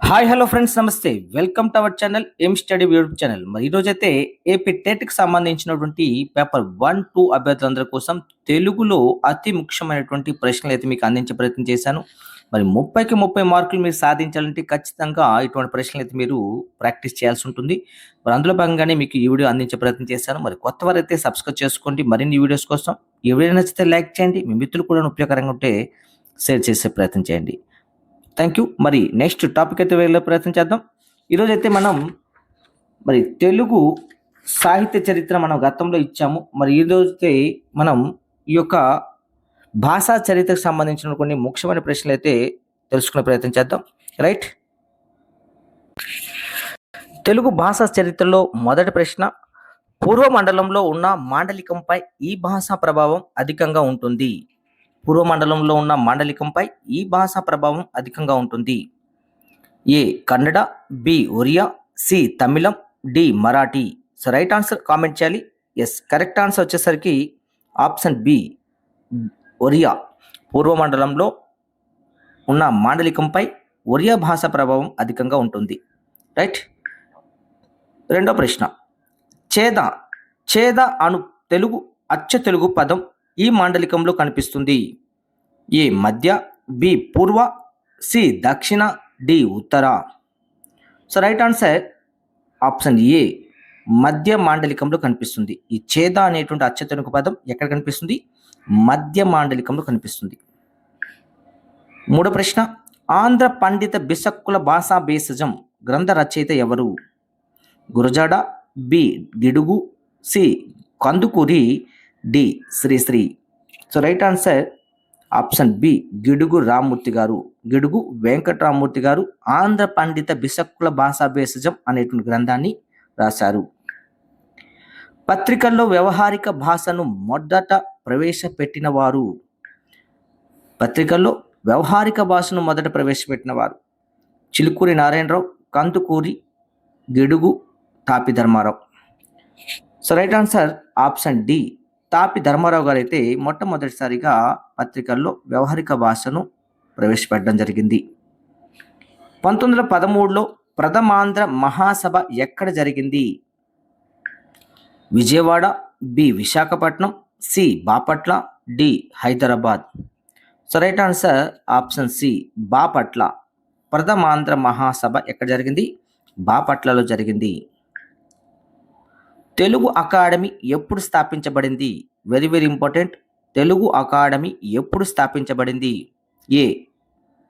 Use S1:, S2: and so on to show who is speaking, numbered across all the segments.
S1: Hi hello friends నమస్తే. Welcome to our channel M study YouTube channel. మరి ఈరోజైతే AP టెట్కి సంబంధించినటువంటి పేపర్ వన్ టూ అభ్యర్థులందరి కోసం తెలుగులో అతి ముఖ్యమైనటువంటి ప్రశ్నలు అయితే మీకు అందించే ప్రయత్నం చేశాను. మరి ముప్పైకి ముప్పై మార్కులు మీరు సాధించాలంటే ఖచ్చితంగా ఇటువంటి ప్రశ్నలు అయితే మీరు ప్రాక్టీస్ చేయాల్సి ఉంటుంది. మరి అందులో భాగంగానే మీకు ఈ వీడియో అందించే ప్రయత్నం చేశాను. మరి కొత్త వారైతే సబ్స్క్రైబ్ చేసుకోండి. మరిన్ని వీడియోస్ కోసం ఈ వీడియో నచ్చితే లైక్ చేయండి. మీ మిత్రులు కూడా ఉపయోగకరంగా ఉంటే షేర్ చేసే ప్రయత్నం చేయండి. థ్యాంక్ యూ మరి నెక్స్ట్ టాపిక్ అయితే వెళ్ళే ప్రయత్నం చేద్దాం. ఈరోజు అయితే మనం మరి తెలుగు సాహిత్య చరిత్ర మనం గతంలో ఇచ్చాము. మరి ఈరోజు అయితే మనం ఈ యొక్క భాషా చరిత్రకు సంబంధించిన కొన్ని ముఖ్యమైన ప్రశ్నలు అయితే తెలుసుకునే ప్రయత్నం చేద్దాం. రైట్ తెలుగు భాషా చరిత్రలో మొదటి ప్రశ్న పూర్వ మండలంలో ఉన్న మాండలికంపై ఈ భాషా ప్రభావం అధికంగా ఉంటుంది. పూర్వ మండలంలో ఉన్న మాండలికంపై ఈ భాష ప్రభావం అధికంగా ఉంటుంది. A Kannada B Oriya C Tamil D Marathi. So right answer comment చేయాలి. ఎస్ కరెక్ట్ ఆన్సర్ వచ్చేసరికి ఆప్షన్ బి ఒరియా. పూర్వ మండలంలో ఉన్న మాండలికంపై ఒరియా భాష ప్రభావం అధికంగా ఉంటుంది. రైట్? రెండో ప్రశ్న. చేద చేద అను తెలుగు అచ్చ తెలుగు పదం ఈ మాండలికంలో కనిపిస్తుంది. ఏ మధ్య బి పూర్వ సి దక్షిణ D Uttara. So right answer option A మధ్య మాండలికంలో కనిపిస్తుంది. ఈ చేద అనేటువంటి అచ్చ పదం ఎక్కడ కనిపిస్తుంది? మధ్య మాండలికంలో కనిపిస్తుంది. మూడో ప్రశ్న ఆంధ్ర పండిత బిసక్కుల భాషా భేషజం గ్రంథ రచయిత ఎవరు? Gurajada B Gidugu C Kandukuri D Sri Sri so right answer option B Gidugu Rammurthy garu. Gidugu Venkataramamurthy గారు ఆంధ్ర పండిత బిసక్కుల భాషా అనేటువంటి గ్రంథాన్ని రాశారు. పత్రికల్లో వ్యవహారిక భాషను మొదట ప్రవేశపెట్టిన వారు పత్రికల్లో వ్యవహారిక భాషను మొదట ప్రవేశపెట్టిన వారు Chilukuri Narayanarao Kandukuri Gidugu Tapi Dharmarao so right answer option D Tapi Dharmarao garu అయితే మొట్టమొదటిసారిగా పత్రికల్లో వ్యవహారిక భాషను ప్రవేశపెట్టడం జరిగింది. పంతొమ్మిది వందల పదమూడులో ప్రథమాంధ్ర మహాసభ ఎక్కడ జరిగింది? Vijayawada B. Visakhapatnam C. Bapatla D. Hyderabad. So right answer option C Bapatla. ప్రథమాంధ్ర మహాసభ ఎక్కడ జరిగింది? బాపట్లలో జరిగింది. తెలుగు అకాడమీ ఎప్పుడు స్థాపించబడింది? Very very important Telugu academy ఎప్పుడు స్థాపించబడింది? A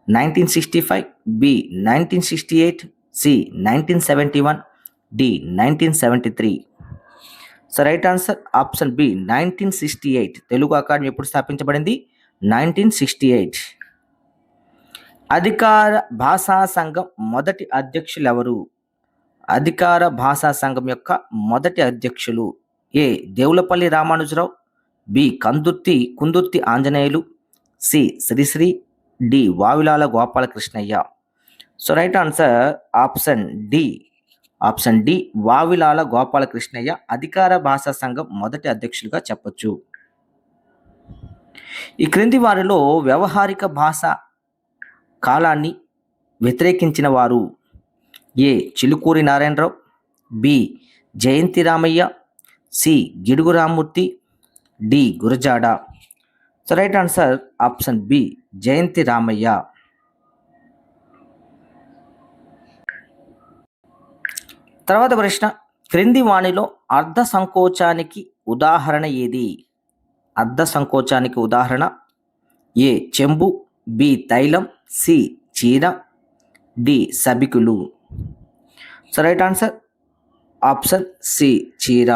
S1: nineteen sixty five B nineteen sixty eight C nineteen seventy one D nineteen seventy three so right answer option B nineteen sixty eight Telugu academy ఎప్పుడు స్థాపించబడింది? Nineteen sixty eight అధికార భాషా సంఘం మొదటి అధ్యక్షులు ఎవరు? అధికార భాషా సంఘం యొక్క మొదటి అధ్యక్షులు A Devulapalli Ramanujarao B Kandurthi Kundurthi Anjaneyulu C Sri Sri D Vavilala Gopalakrishnaiah. So right answer option D option D Vavilala Gopalakrishnaiah అధికార భాషా సంఘం మొదటి అధ్యక్షులుగా చెప్పొచ్చు. ఈ క్రింది వారిలో వ్యవహారిక భాష కాలాన్ని వ్యతిరేకించిన వారు A Chilukuri Narayanarao B Jayanti Ramayya C Gidugu Rammurthy D Gurajada. So right answer option B Jayanti Ramayya. తర్వాత ప్రశ్న క్రింది వాణిలో అర్ధ సంకోచానికి ఉదాహరణ ఏది? అర్ధ సంకోచానికి ఉదాహరణ ఏ చెంబు బి తైలం సి చీర D సభికులు. So right answer option C చీర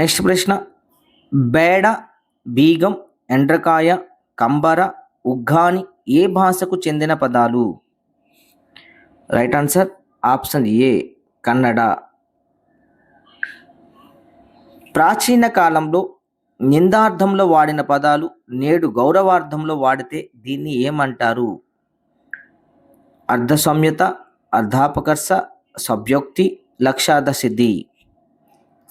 S1: నెక్స్ట్ ప్రశ్న బేడ బీగం ఎండ్రకాయ కంబర ఉగ్గాని ఏ భాషకు చెందిన పదాలు? Right answer option A Kannada ప్రాచీన కాలంలో నిందార్థంలో వాడిన పదాలు నేడు గౌరవార్థంలో వాడితే దీన్ని ఏమంటారు? అర్ధ సంయత అర్ధాపకర్ష సభ్యోక్తి లక్షార్థ సిద్ధి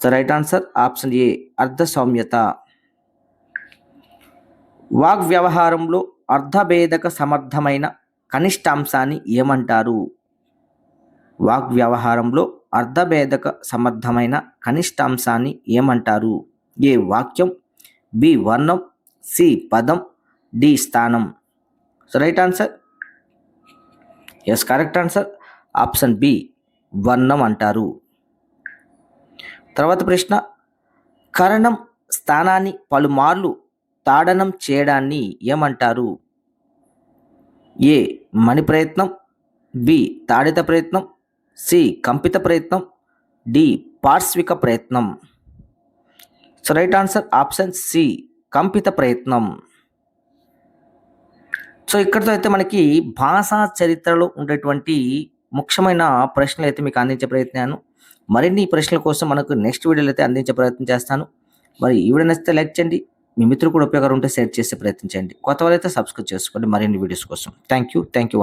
S1: so right answer option A అర్ధ సౌమ్యత వాగ్ వ్యవహారంలో అర్ధభేదక సమర్థమైన కనిష్టాంశాన్ని ఏమంటారు వాగ్ వ్యవహారంలో అర్ధభేదక సమర్థమైన కనిష్టాంశాన్ని ఏమంటారు ఏ వాక్యం బి వర్ణం సి పదం డి స్థానం so right answer yes correct answer option B వర్ణం అంటారు. తర్వాత ప్రశ్న కరణం స్థానాన్ని పలుమార్లు తాడనం చేయడాన్ని ఏమంటారు ఏ మణి ప్రయత్నం. బి తాడిత ప్రయత్నం. సి కంపిత ప్రయత్నం. డి పార్శ్విక ప్రయత్నం. So right answer option C కంపిత ప్రయత్నం. సో ఇక్కడితో అయితే మనకి భాషా చరిత్రలో ఉండేటువంటి ముఖ్యమైన ప్రశ్నలు అయితే మీకు అందించే ప్రయత్నాను మరిన్ని ప్రశ్నల కోసం మనకు నెక్స్ట్ వీడియోలు అయితే అందించే ప్రయత్నం చేస్తాను. మరి ఈ వీడియో నచ్చితే లైక్ చేయండి. మీ మిత్రులు కూడా ఉపయోగం ఉంటే షేర్ చేసే ప్రయత్నం చేయండి. కొత్త వాళ్ళైతే సబ్స్క్రైబ్ చేసుకోండి. మరిన్ని వీడియోస్ కోసం. Thank you thank you